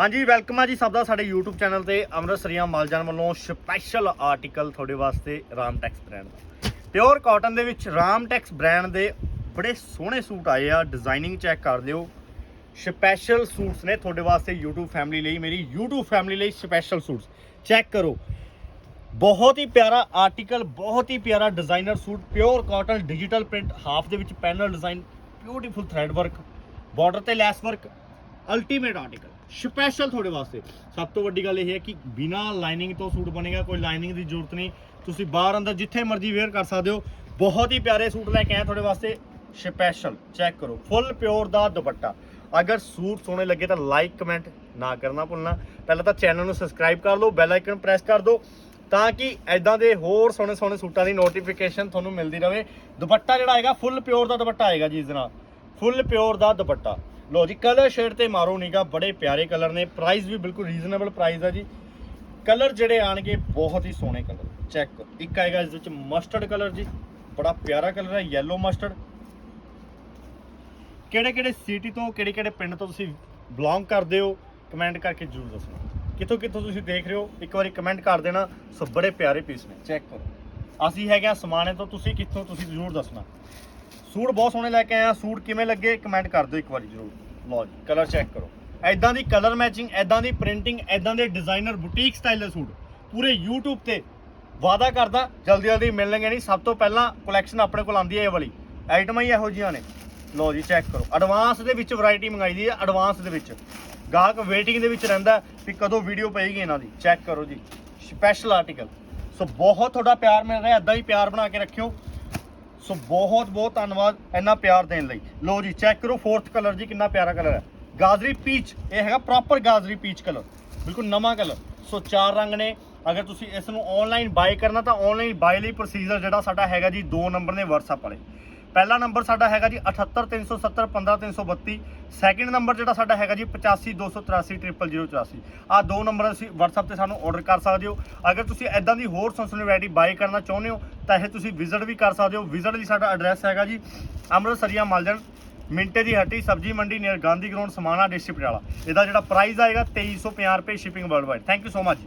ਹਾਂਜੀ ਵੈਲਕਮ ਆ ਜੀ ਸਭ ਦਾ ਸਾਡੇ YouTube ਚੈਨਲ ਤੇ। ਅੰਮ੍ਰਿਤਸਰੀਆਂ ਮਾਲਜਾਨ ਵੱਲੋਂ ਸਪੈਸ਼ਲ ਆਰਟੀਕਲ ਤੁਹਾਡੇ ਵਾਸਤੇ ਰਾਮਟੈਕਸ ਬ੍ਰਾਂਡ ਦਾ। ਪਿਓਰ ਕਾਟਨ ਦੇ ਵਿੱਚ ਰਾਮਟੈਕਸ ਬ੍ਰਾਂਡ ਦੇ ਬੜੇ ਸੋਹਣੇ ਸੂਟ ਆਏ ਆ। ਡਿਜ਼ਾਈਨਿੰਗ ਚੈੱਕ ਕਰ ਲਿਓ ਸਪੈਸ਼ਲ ਸੂਟਸ ਨੇ ਤੁਹਾਡੇ ਵਾਸਤੇ YouTube ਫੈਮਿਲੀ ਲਈ, ਮੇਰੀ YouTube ਫੈਮਿਲੀ ਲਈ ਸਪੈਸ਼ਲ ਸੂਟਸ ਚੈੱਕ ਕਰੋ। ਬਹੁਤ ਹੀ ਪਿਆਰਾ ਆਰਟੀਕਲ ਬਹੁਤ ਹੀ ਪਿਆਰਾ designer suit. Pure cotton digital print half ਦੇ ਵਿੱਚ panel design beautiful thread work border ਤੇ lace work ultimate article special ਤੁਹਾਡੇ ਵਾਸਤੇ। ਸਭ ਤੋਂ ਵੱਡੀ ਗੱਲ ਇਹ ਹੈ ਕਿ ਬਿਨਾ ਲਾਈਨਿੰਗ ਤੋਂ ਸੂਟ ਬਣੇਗਾ, ਕੋਈ ਲਾਈਨਿੰਗ ਦੀ ਜ਼ਰੂਰਤ ਨਹੀਂ। ਤੁਸੀਂ ਬਾਹਰ ਅੰਦਰ ਜਿੱਥੇ ਮਰਜ਼ੀ ਵੇਅਰ ਕਰ ਸਕਦੇ ਹੋ। ਬਹੁਤ ਹੀ ਪਿਆਰੇ ਸੂਟ ਲੈ ਕੇ ਆਏ ਤੁਹਾਡੇ ਵਾਸਤੇ। ਸਪੈਸ਼ਲ ਚੈੱਕ ਕਰੋ। ਫੁੱਲ ਪਿਓਰ ਦਾ ਦੁਪੱਟਾ। ਅਗਰ ਸੂਟ ਸੋਹਣੇ ਲੱਗੇ ਤਾਂ ਲਾਈਕ ਕਮੈਂਟ ਨਾ ਕਰਨਾ ਭੁੱਲਣਾ। ਪਹਿਲਾਂ ਤਾਂ ਚੈਨਲ ਨੂੰ ਸਬਸਕ੍ਰਾਈਬ ਕਰ ਲਓ ਬੈਲ ਆਈਕਨ ਪ੍ਰੈਸ ਕਰ ਦਿਓ, ਤਾਂ ਕਿ ਐਦਾਂ ਦੇ ਹੋਰ ਸੋਹਣੇ ਸੋਹਣੇ ਸੂਟਾਂ ਦੀ ਨੋਟੀਫਿਕੇਸ਼ਨ ਤੁਹਾਨੂੰ ਮਿਲਦੀ ਰਹੇ। ਦੁਪੱਟਾ ਜਿਹੜਾ ਆਏਗਾ ਫੁੱਲ ਪਿਓਰ ਦਾ ਦੁਪੱਟਾ ਆਏਗਾ ਜੀ ਇਸ ਦੇ ਨਾਲ। ਫੁੱਲ ਪਿਓਰ ਦਾ ਦੁਪੱਟਾ। ਲੋ ਜੀ ਕਲਰ ਸ਼ੇਡ ਤੇ ਮਾਰੋ ਨੀਗਾ ਬੜੇ ਪਿਆਰੇ ਕਲਰ ਨੇ। ਪ੍ਰਾਈਸ ਵੀ ਬਿਲਕੁਲ ਰੀਜ਼ਨੇਬਲ ਪ੍ਰਾਈਸ ਆ ਜੀ। ਕਲਰ ਜਿਹੜੇ ਆਣਗੇ, ਬਹੁਤ ਹੀ ਸੋਹਣੇ ਕਲਰ ਚੈੱਕ ਕਰੋ। ਇੱਕ ਆਏਗਾ ਇਸ ਵਿੱਚ ਮਸਟਰਡ ਕਲਰ ਜੀ। ਬੜਾ ਪਿਆਰਾ ਕਲਰ ਹੈ ਯੈਲੋ ਮਸਟਰਡ ਕਿਹੜੇ ਕਿਹੜੇ ਸਿਟੀ ਤੋਂ ਕਿਹੜੇ ਕਿਹੜੇ ਪਿੰਡ ਤੋਂ ਤੁਸੀਂ ਬਿਲੋਂਗ ਕਰਦੇ ਹੋ ਕਮੈਂਟ ਕਰਕੇ ਜਰੂਰ ਦੱਸਣਾ ਕਿੱਥੋਂ ਕਿੱਥੋਂ ਤੁਸੀਂ ਦੇਖ ਰਹੇ ਹੋ, ਇੱਕ ਵਾਰੀ ਕਮੈਂਟ ਕਰ ਦੇਣਾ। ਸੋ ਬੜੇ ਪਿਆਰੇ ਪੀਸ ਨੇ। ਚੈੱਕ ਕਰੋ। ਅਸੀਂ ਹੈਗੇ ਆ ਸਮਾਣੇ ਤੋਂ, ਤੁਸੀਂ ਕਿੱਥੋਂ, ਤੁਸੀਂ ਜਰੂਰ ਦੱਸਣਾ। ਸੂਟ ਬਹੁਤ ਸੋਹਣੇ ਲੈ ਕੇ ਆਇਆ, ਸੂਟ ਕਿਵੇਂ ਲੱਗੇ ਕਮੈਂਟ ਕਰ ਦਿਓ ਇੱਕ ਵਾਰੀ ਜਰੂਰ। ਲਓ ਜੀ ਕਲਰ ਚੈੱਕ ਕਰੋ। ਐਦਾਂ ਦੀ ਕਲਰ ਮੈਚਿੰਗ ਐਦਾਂ ਦੀ ਪ੍ਰਿੰਟਿੰਗ ਐਦਾਂ ਦੇ ਡਿਜ਼ਾਈਨਰ ਬੁਟੀਕ ਸਟਾਈਲ ਦੇ ਸੂਟ ਪੂਰੇ YouTube ਤੇ ਵਾਅਦਾ ਕਰਦਾ, ਜਲਦੀ ਜਲਦੀ ਮਿਲਣਗੇ ਨਹੀਂ। ਸਭ ਤੋਂ ਪਹਿਲਾਂ ਕਲੈਕਸ਼ਨ ਆਪਣੇ ਕੋਲ ਆਂਦੀ ਹੈ ਇਹ ਵਾਲੀ। ਆਈਟਮਾਂ ਹੀ ਇਹੋ ਜੀਆਂ ਨੇ। ਲਓ ਜੀ ਚੈੱਕ ਕਰੋ। ਐਡਵਾਂਸ ਦੇ ਵਿੱਚ ਵੈਰਾਈਟੀ ਮੰਗਾਈ ਦੀ ਹੈ ਐਡਵਾਂਸ ਦੇ ਵਿੱਚ। ਗਾਹਕ ਵੇਟਿੰਗ ਦੇ ਵਿੱਚ ਰਹਿੰਦਾ ਵੀ ਕਦੋਂ ਵੀਡੀਓ ਪਏਗੀ ਇਹਨਾਂ ਦੀ। ਚੈੱਕ ਕਰੋ ਜੀ। ਸਪੈਸ਼ਲ ਆਰਟੀਕਲ ਸੋ ਬਹੁਤ ਤੁਹਾਡਾ ਪਿਆਰ ਮਿਲ ਰਿਹਾ ਐਦਾਂ ਹੀ ਪਿਆਰ ਬਣਾ ਕੇ ਰੱਖਿਓ। ਸੋ ਬਹੁਤ ਬਹੁਤ ਧੰਨਵਾਦ ਇੰਨਾ ਪਿਆਰ ਦੇਣ ਲਈ। ਲੋ ਜੀ ਚੈੱਕ ਕਰੋ ਫੋਰਥ ਕਲਰ ਜੀ ਕਿੰਨਾ ਪਿਆਰਾ ਕਲਰ ਹੈ। ਗਾਜਰੀ ਪੀਚ ਇਹ ਹੈਗਾ ਪ੍ਰੋਪਰ ਗਾਜਰੀ ਪੀਚ ਕਲਰ ਬਿਲਕੁਲ ਨਵਾਂ ਕਲਰ ਸੋ ਚਾਰ ਰੰਗ ਨੇ। ਅਗਰ ਤੁਸੀਂ ਇਸ ਨੂੰ ਆਨਲਾਈਨ ਬਾਈ ਕਰਨਾ ਤਾਂ ਆਨਲਾਈਨ ਬਾਈ ਲਈ ਪ੍ਰੋਸੀਜਰ ਜਿਹੜਾ ਸਾਡਾ ਹੈਗਾ ਜੀ, ਦੋ ਨੰਬਰ ਨੇ WhatsApp ਵਾਲੇ। ਪਹਿਲਾ ਨੰਬਰ ਸਾਡਾ ਹੈਗਾ ਜੀ 78370 15332 ਸੈਕਿੰਡ ਨੰਬਰ ਜਿਹੜਾ ਸਾਡਾ ਹੈਗਾ ਜੀ 852383 00084 ਆ ਦੋ ਨੰਬਰ ਅਸੀਂ WhatsApp ਤੇ ਸਾਨੂੰ ਆਰਡਰ ਕਰ ਸਕਦੇ ਹੋ। ਅਗਰ ਤੁਸੀਂ ਐਦਾਂ ਦੀ ਹੋਰ ਸੰਸਨੀ ਵੈਰਾਈਟੀ ਬਾਈ ਕਰਨਾ ਚਾਹੁੰਦੇ ਹੋ, ਤਾਂ ਇਹ ਤੁਸੀਂ ਵਿਜ਼ਿਟ ਵੀ ਕਰ ਸਕਦੇ ਹੋ। ਵਿਜ਼ਿਟ ਲਈ ਸਾਡਾ ਐਡਰੈਸ ਹੈਗਾ ਜੀ ਅੰਮ੍ਰਿਤਸਰੀਆ ਮਾਲਜਨ ਮਿੰਟੇ ਦੀ ਹੱਟੀ, ਸਬਜੀ ਮੰਡੀ near Gandhi ground Samana district ਵਾਲਾ। ਇਹਦਾ ਜਿਹੜਾ ਪ੍ਰਾਈਸ ਆਏਗਾ 2350 ਰੁਪਏ shipping worldwide thank you so much